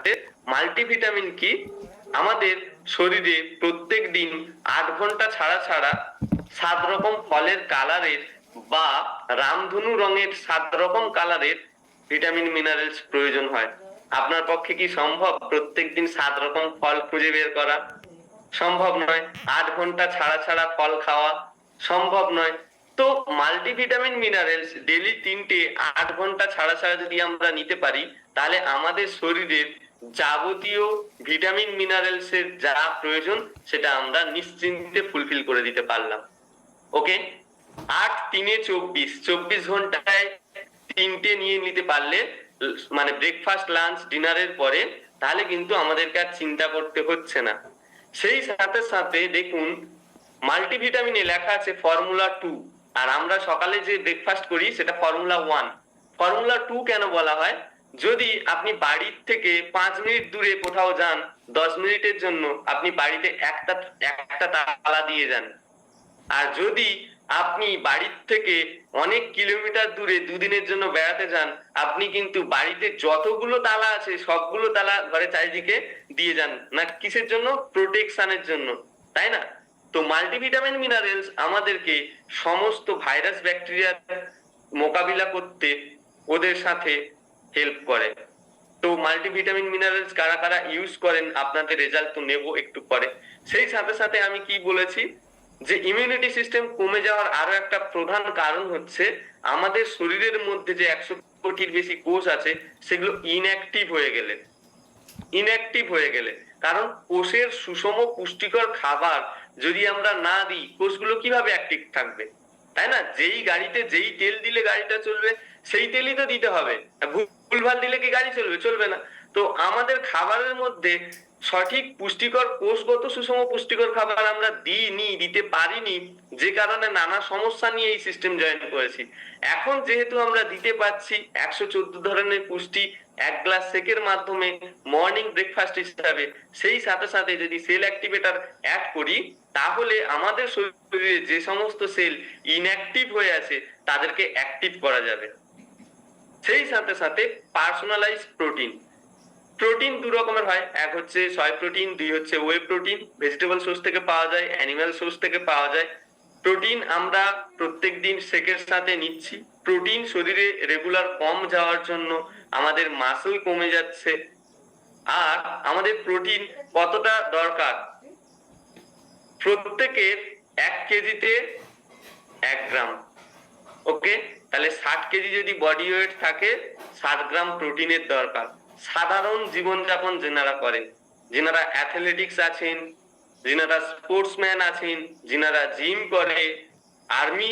সাথে মাল্টিভিটামিন কি? আমাদের শরীরে প্রত্যেক দিন আট ঘণ্টা ছাড়া ছাড়া সাত রকম ফলের কালারের বা রামধনু রঙের সাত রকম কালারের ভিটামিন মিনারেলস প্রয়োজন হয়। আপনার পক্ষে কি সম্ভব প্রত্যেকদিন সাত রকম ফল খুঁজে বের করা? সম্ভব নয়। আট ঘণ্টা ছাড়া ছাড়া ফল খাওয়া সম্ভব নয়। তো মাল্টিভিটামিন মিনারেলস ডেলি তিনটে আট ঘণ্টা ছাড়া ছাড়া যদি আমরা নিতে পারি, তাহলে আমাদের শরীরের যাবতীয় ভিটামিন মিনারেলস এর যা প্রয়োজন সেটা আমরা নিশ্চিন্তে ফুলফিল করে দিতে পারলাম। ওকে আট, তিনে চব্বিশ। চব্বিশ ঘন্টায় তিনটে নিয়ে নিতে পারলে মানে ব্রেকফাস্ট লাঞ্চ ডিনারের পরে, তাহলে কিন্তু আমাদেরকে আর চিন্তা করতে হচ্ছে না। সেই সাথে সাথে দেখুন মাল্টিভিটামিনে লেখা আছে ফর্মুলা টু আর আমরা সকালে যে ব্রেকফাস্ট করি, সেটা ফর্মুলা ওয়ান ফর্মুলা টু কেন বলা হয়? যদি আপনি বাড়ির থেকে পাঁচ মিনিট দূরে কোথাও যান, দশ মিনিটের জন্য আপনি বাড়িতে একটা একটা তালা দিয়ে যান। আর যদি আপনি বাড়ির থেকে অনেক কিলোমিটার দূরে দুদিনের জন্য বেড়াতে যান, আপনি কিন্তু বাড়িতে যতগুলো তালা আছে, সবগুলো তালা ঘরে চারিদিকে দিয়ে যান। না, কিসের জন্য? প্রোটেকশনের জন্য। তাই না? তো মাল্টিভিটামিন মিনারেলস আমাদেরকে সমস্ত ভাইরাস ব্যাকটেরিয়ার মোকাবিলা করতে, ওদের সাথে হেল্প করে। তো মাল্টিভিটামিন মিনারেলস কারা কারা ইউজ করেন, আপনাদের রেজাল্ট তো নেব একটু পরে। সেই সাথে সাথে আমি কি বলেছি, যে ইমিউনিটি সিস্টেম কমে যাওয়ার আরও একটা প্রধান কারণ হচ্ছে, আমাদের শরীরের মধ্যে যে একশো কোটির বেশি কোষ আছে, সেগুলো ইনঅ্যাক্টিভ হয়ে গেলে। ইনঅ্যাক্টিভ হয়ে গেলে। কারণ কোষের সুষম পুষ্টিকর খাবার যদি আমরা না দিই, কোষগুলো কীভাবে অ্যাক্টিভ থাকবে? তাই না? যেই গাড়িতে যেই তেল দিলে গাড়িটা চলবে, সেই তেলই তো দিতে হবে। ভুলভাল দিলে কি গাড়ি চলবে? চলবে না। তো আমাদের খাবারের মধ্যে সঠিক পুষ্টিকর কোষগত সুষম পুষ্টিকর খাবার আমরা দিইনি, দিতে পারিনি, যে কারণে নানা সমস্যা নিয়ে এই সিস্টেম জয়েন করেছি। এখন যেহেতু আমরা দিতে পাচ্ছি একশো চোদ্দ ধরনের পুষ্টি এক গ্লাস শেকের মাধ্যমে মর্নিং ব্রেকফাস্ট হিসাবে, সেই সাথে সাথে যদি সেল অ্যাক্টিভেটার অ্যাড করি, তাহলে আমাদের শরীরে যে সমস্ত সেল ইনঅ্যাক্টিভ হয়ে আছে, তাদেরকে অ্যাক্টিভ করা যাবে। সেই সাথে সাথে পার্সোনালাইজ প্রোটিন প্রোটিন দু রকমের হয়। এক হচ্ছে সয় প্রোটিন দুই হচ্ছে ওয়ে প্রোটিন ভেজিটেবল সোর্স থেকে পাওয়া যায় অ্যানিমাল সোর্স থেকে পাওয়া যায়। প্রোটিন আমরা প্রত্যেক দিন শেকের সাথে নিচ্ছি। প্রোটিন শরীরে রেগুলার কম যাওয়ার জন্য আমাদের মাসল কমে যাচ্ছে। আর আমাদের প্রোটিন কতটা দরকার? প্রত্যেকের এক কেজিতে এক গ্রাম। ওকে তাহলে ষাট কেজি যদি বডি ওয়েট থাকে, ষাট গ্রাম প্রোটিনের দরকার। সাধারণ জীবনযাপন যেনারা করেন যেনারা অ্যাথলেটিক্স আছেন যেনারা স্পোর্টসম্যান আছেন যেনারা জিম করে আর্মি